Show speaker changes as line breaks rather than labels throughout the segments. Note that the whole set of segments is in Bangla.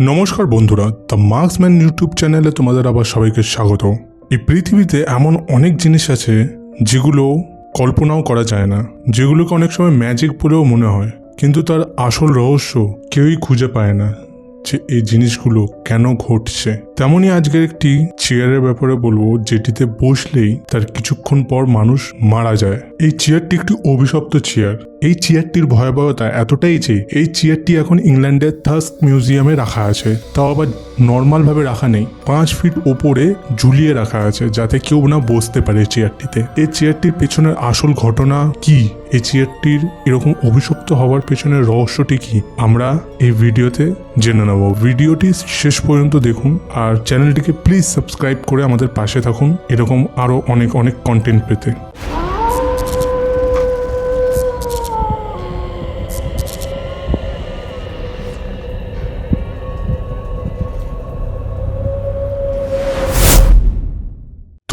নমস্কার বন্ধুরা দ্য মার্কসম্যান ইউটিউব চ্যানেলে তোমাদের আবার সবাইকে স্বাগত। এই পৃথিবীতে এমন অনেক জিনিস আছে যেগুলো কল্পনাও করা যায় না, যেগুলোকে অনেক সময় ম্যাজিক বলেও মনে হয়। কিন্তু তার আসল রহস্য কেউই খুঁজে পায় না যে এই জিনিসগুলো কেন ঘটছে। তেমনই আজকের একটি চেয়ারের ব্যাপারে বলব, যেটিতে বসলেই তার কিছুক্ষণ পর মানুষ মারা যায়। এই চেয়ারটি একটি অভিশপ্ত চেয়ার এই চেয়ারটির ভয়াবহতা এতটাই যে, এই চেয়ারটি এখন ইংল্যান্ডের থাস্ক মিউজিয়ামে রাখা আছে। তাও আবার নর্মাল ভাবে রাখা নেই। পাঁচ ফিট ওপরে ঝুলিয়ে রাখা আছে, যাতে কেউ না বসতে পারে চেয়ারটিতে এই চেয়ারটির পেছনের আসল ঘটনা কি? এই চেয়ারটির এরকম অভিশপ্ত হওয়ার পেছনের রহস্যটি কি? আমরা এই ভিডিওতে জেনে নেব। ভিডিওটি শেষ পর্যন্ত দেখুন, আর চ্যানেলটিকে প্লিজ সাবস্ক্রাইব করে আমাদের পাশে থাকুন। এরকম আরও অনেক অনেক কন্টেন্ট পেতে।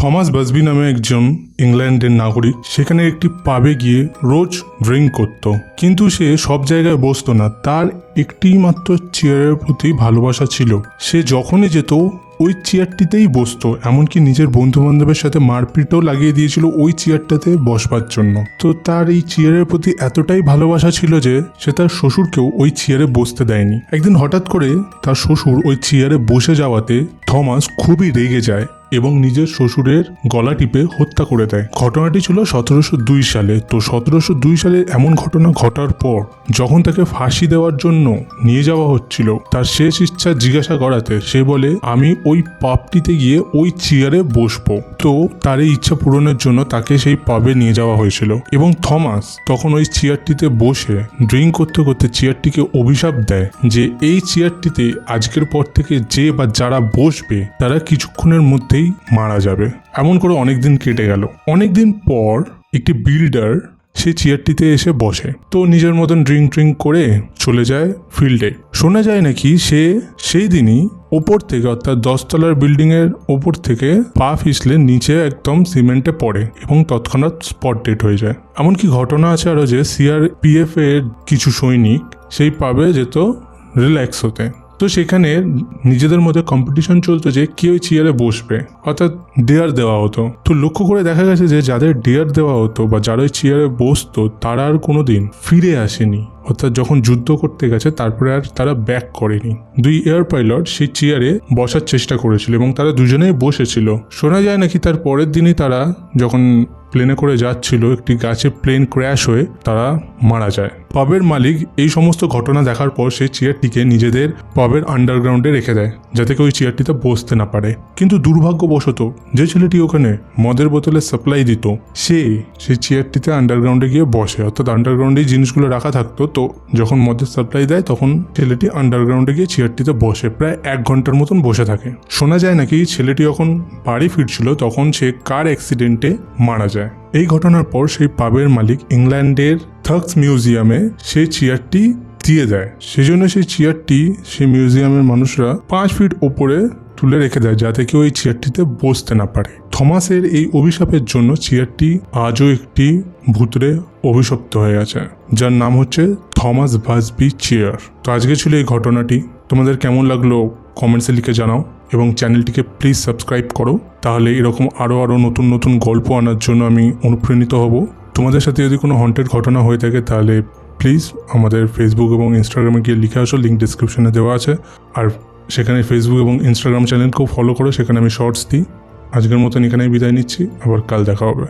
থমাস বাসবি নামে একজন ইংল্যান্ডের নাগরিক, সেখানে একটি পাবে গিয়ে রোজ ড্রিঙ্ক করত। কিন্তু সে সব জায়গায় বসতো না। তার একটি মাত্র চেয়ারের প্রতি ভালোবাসা ছিল। সে যখনই যেত, ওই চেয়ারটিতেই বসতো। এমনকি নিজের বন্ধু বান্ধবের সাথে মারপিটও লাগিয়ে দিয়েছিল ওই চেয়ারটাতে বসবার জন্য। তো তার এই চেয়ারের প্রতি এতটাই ভালোবাসা ছিল যে, সে তার শ্বশুরকেও ওই চেয়ারে বসতে দেয়নি। একদিন হঠাৎ করে তার শ্বশুর ওই চেয়ারে বসে যাওয়াতে থমাস খুবই রেগে যায়। এবং নিজের শ্বশুরের গলা টিপে হত্যা করে দেয়। ঘটনাটি ছিল সতেরোশো দুই সালে। তো সতেরোশো দুই সালে এমন ঘটনা ঘটার পর যখন তাকে ফাঁসি দেওয়ার জন্য নিয়ে যাওয়া হচ্ছিল, তার শেষ ইচ্ছা জিজ্ঞাসা করাতে সে বলে, আমি ওই পাপটিতে গিয়ে ওই চেয়ারে বসবো। তো তার এই ইচ্ছা পূরণের জন্য তাকে সেই পাবে নিয়ে যাওয়া হয়েছিল। এবং থমাস তখন ওই চেয়ারটিতে বসে ড্রিঙ্ক করতে করতে চেয়ারটিকে অভিশাপ দেয় যে, এই চেয়ারটিতে আজকের পর থেকে যে বা যারা বসবে, তারা কিছুক্ষণের মধ্যেই মারা যাবে। এমন করে অনেক দিন কেটে গেল। অনেক দিন পর একটি বিল্ডার সে চেয়ারটিতে এসে বসে। তো নিজের মতন ড্রিঙ্ক ড্রিঙ্ক করে চলে যায় ফিল্ডে শোনা যায় নাকি সে সেই দিনই ওপর থেকে অর্থাৎ দশতলার বিল্ডিং এর ওপর থেকে পা ফিসলে নিচে একদম সিমেন্টে পড়ে এবং তৎক্ষণাৎ স্পট ডেট হয়ে যায়। এমনকি ঘটনা আছে আরও যে সিআরপিএফ এর কিছু সৈনিক সেই পাবে যেত রিল্যাক্স হতে। তো সেখানে নিজেদের মধ্যে কম্পিটিশন চলতো যে কে ওই চেয়ারে বসবে, অর্থাৎ ডেয়ার দেওয়া হতো। তো লক্ষ্য করে দেখা গেছে যে যাদের ডেয়ার দেওয়া হতো বা যারা ওই চেয়ারে বসতো, তারা আর কোনো দিন ফিরে আসেনি। অর্থাৎ যখন যুদ্ধ করতে গেছে, তারপরে আর তারা ব্যাক করেনি। দুই এয়ার পাইলট সেই চেয়ারে বসার চেষ্টা করেছিল এবং তারা দুজনেই বসেছিল। শোনা যায় নাকি তার পরের দিনই তারা যখন প্লেনে করে যাচ্ছিল, একটি গাছে প্লেন ক্র্যাশ হয়ে তারা মারা যায়। পাবের মালিক এই সমস্ত ঘটনা দেখার পর সেই চেয়ারটিকে নিজেদের পাবের আন্ডারগ্রাউন্ডে রেখে দেয়, যাতে কেউ ওই চেয়ারটিতে বসতে না পারে। কিন্তু দুর্ভাগ্যবশত, যে ছেলেটি ওখানে মদের বোতলে সাপ্লাই দিত, সে সেই চেয়ারটিতে আন্ডারগ্রাউন্ডে গিয়ে বসে। অর্থাৎ আন্ডারগ্রাউন্ডে জিনিসগুলো রাখা থাকতো, তো যখন মদের সাপ্লাই দেয়, তখন ছেলেটি আন্ডারগ্রাউন্ডে গিয়ে চেয়ারটিতে বসে, প্রায় এক ঘণ্টার মতন বসে থাকে। শোনা যায় নাকি ছেলেটি যখন বাড়ি ফিরছিল, তখন সে কার অ্যাক্সিডেন্টে মারা যায়। এই ঘটনার পর সেই পাবের মালিক ইংল্যান্ডের থাক্স মিউজিয়ামে সেই চেয়ারটি দিয়ে দেয়। সেজন্য সেই চেয়ারটি সেই মিউজিয়ামের মানুষরা পাঁচ ফিট ওপরে তুলে রেখে দেয়, যাতে কেউ এই চেয়ারটিতে বসতে না পারে। থমাসের এই অভিশাপের জন্য চেয়ারটি আজও একটি ভূতরে অভিশপ্ত হয়ে আছে, যার নাম হচ্ছে থমাস ভাসবি চেয়ার। তো আজকে ছিল এই ঘটনাটি। তোমাদের কেমন লাগল কমেন্টসে লিখে জানাও এবং চ্যানেলটিকে প্লিজ সাবস্ক্রাইব করো। তাহলে এরকম আরও আরও নতুন নতুন গল্প আনার জন্য আমি অনুপ্রাণিত হব। তোমাদের সাথে যদি কোনো হন্টেড ঘটনা হয়ে থাকে, তাহলে প্লিজ আমাদের ফেসবুক এবং ইনস্টাগ্রামে গিয়ে লিখে আসো লিঙ্ক ডিসক্রিপশনে দেওয়া আছে। আর সেখানে ফেসবুক এবং ইনস্টাগ্রাম চ্যানেলকেও ফলো করো, সেখানে আমি শর্টস দিই। আজকের মতন এখানেই বিদায় নিচ্ছি, আবার কাল দেখা হবে।